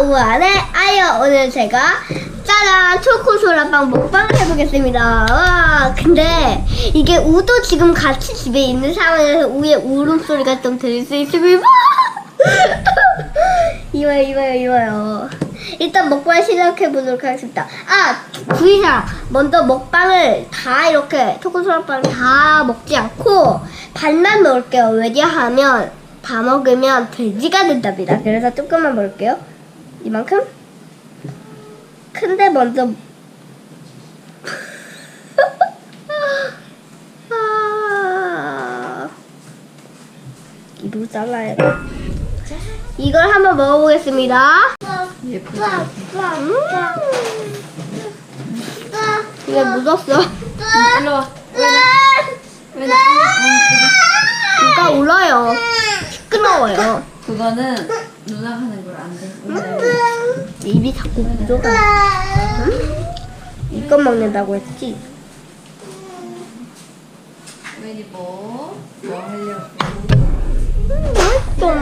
우아의 아이요. 오늘 제가 짜잔 초코소라빵 먹방을 해보겠습니다. 와, 근데 이게 우도 지금 같이 집에 있는 상황에서 우의 울음소리가 좀 들릴 수 있습니다. 이와요, 이와요, 이와요. 일단 먹방 시작해보도록 하겠습니다. 아, 구이사 먼저 먹방을 다 이렇게 초코소라빵 다 먹지 않고 반만 먹을게요. 왜냐하면 다 먹으면 돼지가 된답니다. 그래서 조금만 먹을게요. 이만큼? 큰데 먼저 아... 이로 잘라야 돼. 이걸 한번 먹어보겠습니다. 예쁘다. 음. 이게 묻었어. 일로 와. 왜 나? 이가 울어요. 시끄러워요. 그거는 누나 하는 걸 안 돼. 입이 자꾸. 응? 이것 먹는다고 했지? 웬이 뭐? 뭐 하려고? 맛있어.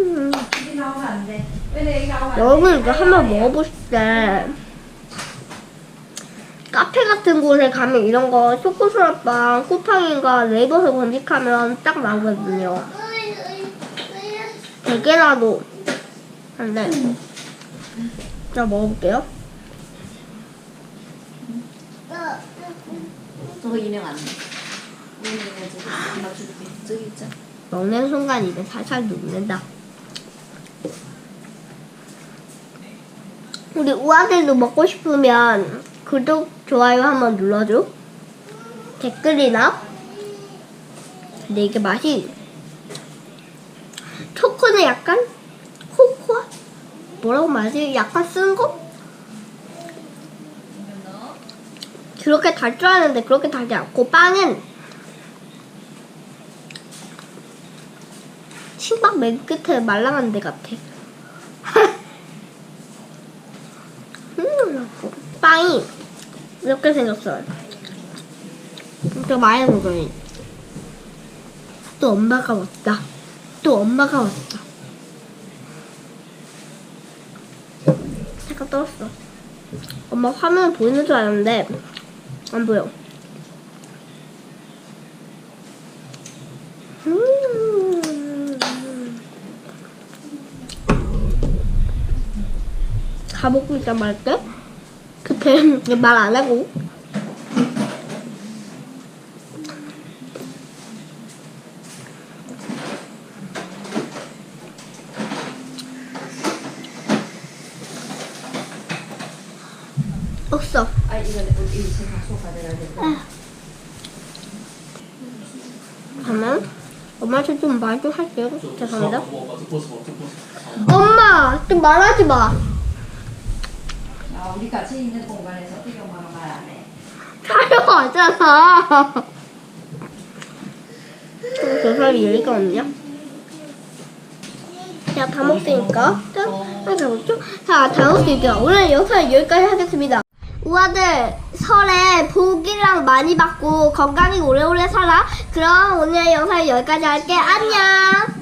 음. 여기 나오면 안 돼. 왜 여기 나오면 안 돼? 여러분 이거 한번 먹어보실 때 카페 같은 곳에 가면 이런 거 초코소라빵 쿠팡인가 네이버에서 검색하면 딱 나오거든요. 대게라도 한데 자 먹어볼게요. 저거 인형 안 돼. 인형 저기 있잖아. 먹는 순간 입에 살살 녹는다. 우리 우아들도 먹고 싶으면 구독, 좋아요 한번 눌러줘. 댓글이나. 근데 이게 맛이 초코는 약간 코코아? 뭐라고 말하지? 약간 쓴 거? 그렇게 달 줄 알았는데 그렇게 달지 않고 빵은 신박 맨 끝에 말랑한 데 같아. 음, 빵이 이렇게 생겼어요. 이렇게 많이 먹어요. 또 엄마가 왔다. 또 엄마가 왔다. 잠깐 떨었어. 엄마 화면 보이는 줄 알았는데 안 보여. 음. 다 먹고 있단 말할 게. 그때 말안 하고. 없어. 아 이거 내 우리 집 가서 가져가야 돼. 그러면 엄마한테 좀 말 좀 할게요. 죄송합니다. 엄마 좀 말하지 마. 아 우리 같이 있는 공간에서 어떻게 엄마가 말안 해? 촬영하잖아. 저 사람이 여기가 없냐? 자, 다 먹으니까. 자, 아, 다 먹죠? 자, 다 먹으니까. 오늘 영상 여기까지 하겠습니다. 우아들, 설에 복이랑 많이 받고 건강히 오래오래 살아. 그럼 오늘 영상 여기까지 할게. 안녕!